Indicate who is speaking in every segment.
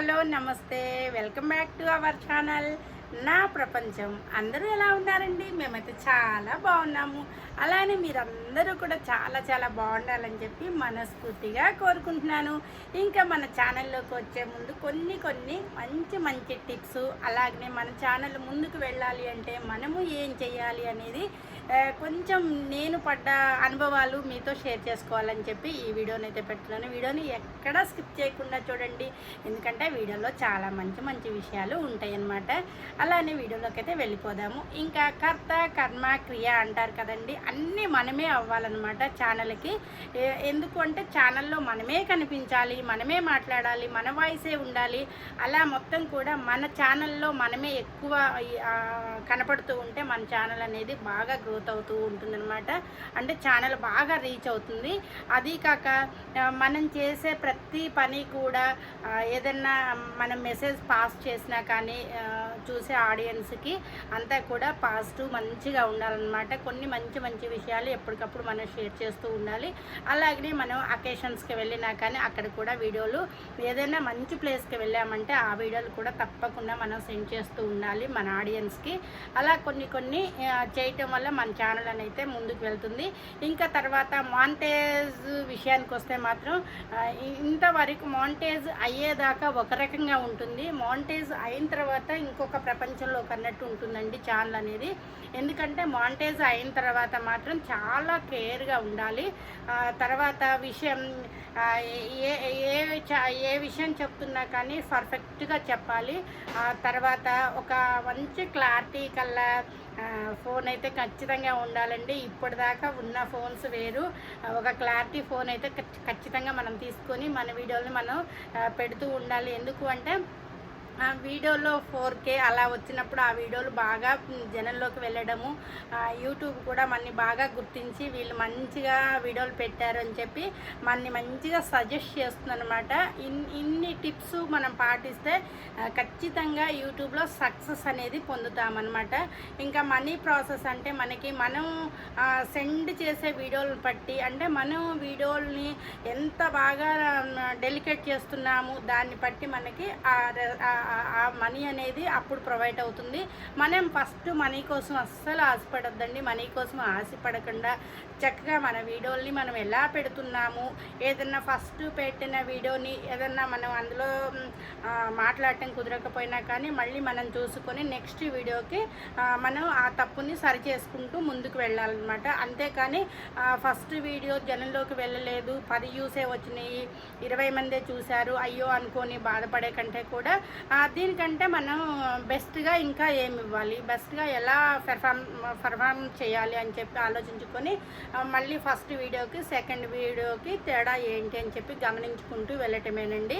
Speaker 1: Hello నమస్తే. Welcome back to our channel. నా ప్రపంచం. అందరూ ఎలా ఉన్నారండి? మేమైతే చాలా బాగున్నాము. అలానే మీరందరూ కూడా చాలా చాలా బాగుండాలని చెప్పి మనస్ఫూర్తిగా కోరుకుంటున్నాను. ఇంకా మన ఛానల్లోకి వచ్చే ముందు కొన్ని కొన్ని మంచి మంచి టిప్స్. అలాగనే మన ఛానల్ ముందుకు వెళ్ళాలి అంటే మనము ఏం చేయాలి అనేది కొంచెం నేను పడ్డ అనుభవాలు మీతో షేర్ చేసుకోవాలని చెప్పి ఈ వీడియోని అయితే పెడుతున్నాను. వీడియోని ఎక్కడా స్కిప్ చేయకుండా చూడండి. ఎందుకంటే వీడియోలో చాలా మంచి మంచి విషయాలు ఉంటాయి అన్నమాట అలానే వీడియోలోకి అయితే వెళ్ళిపోదాము. ఇంకా కర్త కర్మ క్రియ అంటారు కదండి అన్నీ మనమే అవ్వాలన్నమాట ఛానల్కి. ఎందుకు అంటే ఛానల్లో మనమే కనిపించాలి మనమే మాట్లాడాలి మన వాయిసే ఉండాలి. అలా మొత్తం కూడా మన ఛానల్లో మనమే ఎక్కువ కనపడుతూ ఉంటే మన ఛానల్ అనేది బాగా గ్రోత్ అవుతూ ఉంటుందన్నమాట. అంటే ఛానల్ బాగా రీచ్ అవుతుంది. అది కాక మనం చేసే ప్రతి పని కూడా ఏదన్నా మనం మెసేజ్ పాస్ చేసినా కానీ చూసే ఆడియన్స్కి అంతా కూడా పాజిటివ్ మంచిగా ఉండాలన్నమాట. కొన్ని మంచి మంచి విషయాలు ఎప్పటికప్పుడు మనం షేర్ చేస్తూ ఉండాలి. అలాగే మనం అకేషన్స్కి వెళ్ళినా కానీ అక్కడ కూడా వీడియోలు ఏదైనా మంచి ప్లేస్కి వెళ్ళామంటే ఆ వీడియోలు కూడా తప్పకుండా మనం సెండ్ చేస్తూ ఉండాలి మన ఆడియన్స్కి. అలా కొన్ని కొన్ని చేయటం వల్ల మన ఛానల్ అయితే ముందుకు వెళ్తుంది. ఇంకా తర్వాత మాంటేజ్ విషయానికి వస్తే మాత్రం ఇంతవరకు మాంటేజ్ అయ్యేదాకా ఒక రకంగా ఉంటుంది. మాంటేజ్ అయిన తర్వాత ఇంకొక ప్రపంచంలో అన్నట్టు ఉంటుందండి ఛానల్ అనేది. ఎందుకంటే మాంటేజ్ అయిన తర్వాత మాత్రం చాలా కేర్గా ఉండాలి. తర్వాత విషయం ఏ ఏ ఏ విషయం చెప్తున్నా కానీ పర్ఫెక్ట్గా చెప్పాలి. ఆ తర్వాత ఒక మంచి క్లారిటీ కల్లా ఫోన్ అయితే ఖచ్చితంగా ఉండాలండి. ఇప్పటిదాకా ఉన్న ఫోన్స్ వేరు. ఒక క్లారిటీ ఫోన్ అయితే ఖచ్చితంగా మనం తీసుకొని మన వీడియోని మనం పెడుతూ ఉండాలి. ఎందుకు అంటే ఆ వీడియోలో ఫోర్ కే అలా వచ్చినప్పుడు ఆ వీడియోలు బాగా జనంలోకి వెళ్ళడము యూట్యూబ్ కూడా మన్ని బాగా గుర్తించి వీళ్ళు మంచిగా వీడియోలు పెట్టారు అని చెప్పి మనని మంచిగా సజెస్ట్ చేస్తుందన్నమాట. ఇన్ ఇన్ని టిప్స్ మనం పాటిస్తే ఖచ్చితంగా యూట్యూబ్లో సక్సెస్ అనేది పొందుతామన్నమాట. ఇంకా మనీ ప్రాసెస్ అంటే మనకి మనం సెండ్ చేసే వీడియోలను బట్టి అంటే మనం వీడియోల్ని ఎంత బాగా డెలికేట్ చేస్తున్నాము దాన్ని బట్టి మనకి ఆ ఆ- మనీ అనేది అప్పుడు ప్రొవైడ్ అవుతుంది. మనం ఫస్ట్ మనీ కోసం అస్సలు ఆశపడద్దండి. మనీ కోసం ఆశపడకుండా చక్కగా మన వీడియోల్ని మనం ఎలా పెడుతున్నాము ఏదన్నా ఫస్ట్ పెట్టిన వీడియోని ఏదన్నా మనం అందులో మాట్లాడటం కుదరకపోయినా కానీ మళ్ళీ మనం చూసుకొని నెక్స్ట్ వీడియోకి మనం ఆ తప్పుని సరి చేసుకుంటూ ముందుకు వెళ్ళాలన్నమాట. అంతేకాని ఫస్ట్ వీడియో జనంలోకి వెళ్ళలేదు. పది యూసే వచ్చినాయి. ఇరవై మందే చూశారు. అయ్యో అనుకొని బాధపడే కంటే కూడా ఆ, దీనికంటే మనం బెస్ట్గా ఇంకా ఏమి ఇవ్వాలి బెస్ట్గా ఎలా పెర్ఫామ్ పెర్ఫామ్ చేయాలి అని చెప్పి ఆలోచించుకొని మళ్ళీ ఫస్ట్ వీడియోకి సెకండ్ వీడియోకి తేడా ఏంటి అని చెప్పి గమనించుకుంటూ వెళ్ళటమేనండి.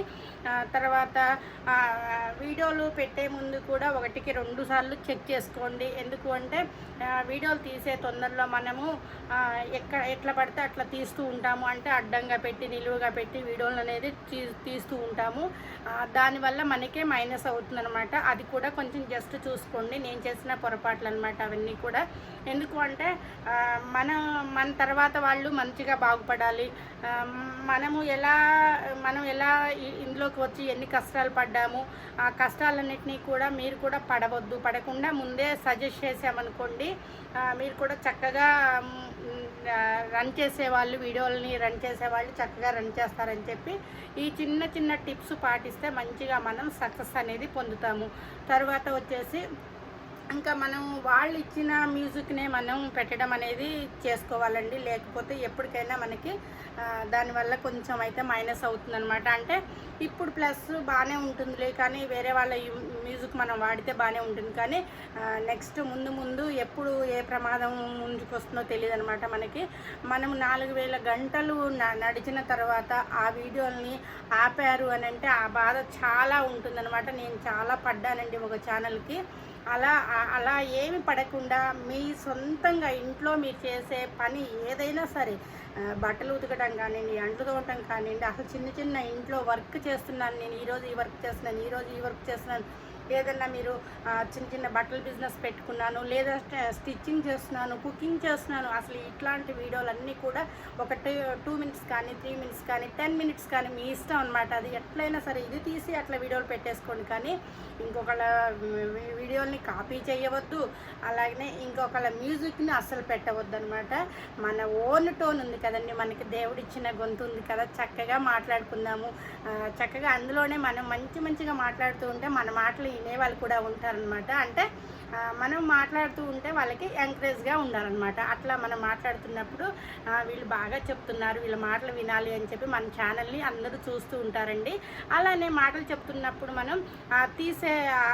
Speaker 1: తర్వాత వీడియోలు పెట్టే ముందు కూడా ఒకటికి రెండు సార్లు చెక్ చేసుకోండి. ఎందుకు అంటే వీడియోలు తీసే తొందరలో మనము ఎక్కడ ఎట్లా పడితే అట్లా తీస్తూ ఉంటాము. అంటే అడ్డంగా పెట్టి నిలువుగా పెట్టి వీడియోలు అనేది తీ తీస్తూ ఉంటాము. దానివల్ల మనకే మైనస్ అవుతుందన్నమాట. అది కూడా కొంచెం జస్ట్ చూసుకోండి. నేను చేసిన పొరపాట్లు అనమాట అవన్నీ కూడా. ఎందుకు అంటే మన మన తర్వాత వాళ్ళు మంచిగా బాగుపడాలి. మనము ఎలా మనం ఎలా ఇందులోకి వచ్చి ఎన్ని కష్టాలు పడ్డాము ఆ కష్టాలన్నింటినీ కూడా మీరు కూడా పడవద్దు. పడకుండా ముందే సజెస్ట్ చేసామనుకోండి మీరు కూడా చక్కగా రన్ చేసేవాళ్ళు వీడియోలని రన్ చేసేవాళ్ళు చక్కగా రన్ చేస్తారని చెప్పి ఈ చిన్న చిన్న టిప్స్ పాటిస్తే మంచిగా మనం సక్సెస్ అనేది పొందుతాము. తర్వాత వచ్చేసి ఇంకా మనం వాళ్ళు ఇచ్చిన మ్యూజిక్నే మనం పెట్టడం అనేది చేసుకోవాలండి. లేకపోతే ఎప్పటికైనా మనకి దానివల్ల కొంచెం అయితే మైనస్ అవుతుందన్నమాట. అంటే ఇప్పుడు ప్లస్ బాగానే ఉంటుందిలే కానీ వేరే వాళ్ళ మ్యూజిక్ మనం వాడితే బాగానే ఉంటుంది. కానీ నెక్స్ట్ ముందు ముందు ఎప్పుడు ఏ ప్రమాదం ముందుకు వస్తుందో తెలియదు అనమాట మనకి. మనం నాలుగు వేల గంటలు న- నడిచిన తర్వాత ఆ వీడియోల్ని ఆపారు అని అంటే ఆ బాధ చాలా ఉంటుందన్నమాట. నేను చాలా పడ్డానండి ఒక ఛానల్కి అలా అలా ఏమి పడకుండా మీ సొంతంగా ఇంట్లో మీరు చేసే పని ఏదైనా సరే బట్టలు ఉతకడం కానివ్వండి అంట్లు తోవటం కానివ్వండి అసలు చిన్న చిన్న ఇంట్లో వర్క్ చేస్తున్నాను నేను ఈరోజు ఈ వర్క్ చేస్తున్నాను ఈరోజు ఈ వర్క్ చేస్తున్నాను. ఏదన్నా మీరు చిన్న చిన్న బట్టల బిజినెస్ పెట్టుకున్నాను లేదా స్టిచ్చింగ్ చేస్తున్నాను కుకింగ్ చేస్తున్నాను అసలు ఇట్లాంటి వీడియోలన్నీ కూడా ఒక టూ మినిట్స్ కానీ త్రీ మినిట్స్ కానీ టెన్ మినిట్స్ కానీ మీ ఇష్టం అనమాట అది ఎట్లయినా సరే ఇది తీసి అట్లా వీడియోలు పెట్టేసుకోండి. కానీ ఇంకొకళ్ళ వీడియోని కాపీ చేయవద్దు. అలాగనే ఇంకొకళ్ళ మ్యూజిక్ని అస్సలు పెట్టవద్దు అనమాట మన ఓన్ టోన్ ఉంది కదండి మనకి దేవుడిచ్చిన గొంతు ఉంది కదా చక్కగా మాట్లాడుకుందాము. చక్కగా అందులోనే మనం మంచి మంచిగా మాట్లాడుతూ ఉంటే మన మాటలు వినేవాళ్ళు కూడా ఉంటారనమాట అంటే మనం మాట్లాడుతూ ఉంటే వాళ్ళకి ఎంకరేజ్గా ఉండాలన్నమాట. అట్లా మనం మాట్లాడుతున్నప్పుడు వీళ్ళు బాగా చెప్తున్నారు వీళ్ళ మాటలు వినాలి అని చెప్పి మన ఛానల్ని అందరూ చూస్తూ ఉంటారండి. అలానే మాటలు చెప్తున్నప్పుడు మనం తీసే ఆ,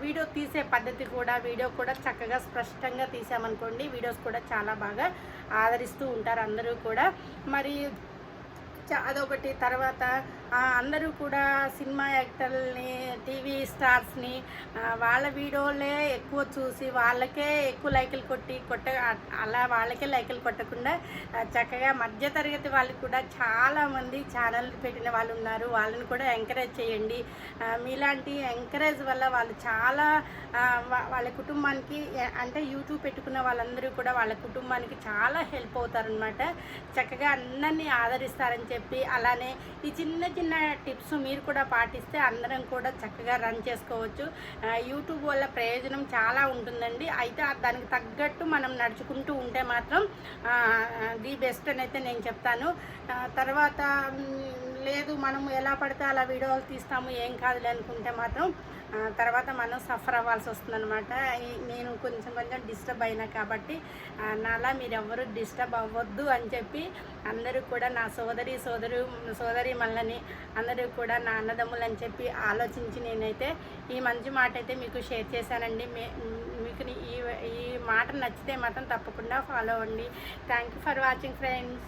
Speaker 1: వీడియో తీసే పద్ధతి కూడా వీడియో కూడా చక్కగా స్పష్టంగా తీసామనుకోండి వీడియోస్ కూడా చాలా బాగా ఆదరిస్తూ ఉంటారు అందరూ కూడా. మరి చ- అదొకటి తర్వాత అందరూ కూడా సినిమా యాక్టర్ని టీవీ స్టార్స్ని వాళ్ళ వీడియోలే ఎక్కువ చూసి వాళ్ళకే ఎక్కువ లైకులు కొట్టి కొట్ట అలా వాళ్ళకే లైకులు కొట్టకుండా చక్కగా మధ్యతరగతి వాళ్ళు కూడా చాలామంది ఛానల్ పెట్టిన వాళ్ళు ఉన్నారు. వాళ్ళని కూడా ఎంకరేజ్ చేయండి. మీలాంటి ఎంకరేజ్ వల్ల వాళ్ళు చాలా వా- వాళ్ళ కుటుంబానికి అంటే యూట్యూబ్ పెట్టుకున్న వాళ్ళందరూ కూడా వాళ్ళ కుటుంబానికి చాలా హెల్ప్ అవుతారనమాట చక్కగా అందరినీ ఆదరిస్తారని చెప్పి అలానే ఈ చిన్న చిన్న టిప్స్ మీరు కూడా పాటిస్తే అందరం కూడా చక్కగా రన్ చేసుకోవచ్చు. యూట్యూబ్ వల్ల ప్రయోజనం చాలా ఉంటుందండి. అయితే దానికి తగ్గట్టు మనం నడుచుకుంటూ ఉంటే మాత్రం ది బెస్ట్ అని అయితే నేను చెప్తాను. తర్వాత లేదు మనం ఎలా పడితే అలా వీడియోలు తీస్తాము ఏం కాదులే అనుకుంటే మాత్రం తర్వాత మనం సఫర్ అవ్వాల్సి వస్తుందన్నమాట. నేను కొంచెం కొంచెం డిస్టర్బ్ అయినా కాబట్టి నాలా మీరు ఎవరు డిస్టర్బ్ అవ్వద్దు అని చెప్పి అందరూ కూడా నా సోదరి సోదరు సోదరి మళ్ళని అందరూ కూడా నా అన్నదమ్ములు అని చెప్పి ఆలోచించి నేనైతే ఈ మంచి మాట అయితే మీకు షేర్ చేశానండి. మీకు ఈ ఈ మాట నచ్చితే మాత్రం తప్పకుండా ఫాలో అవ్వండి. Thank you for watching friends.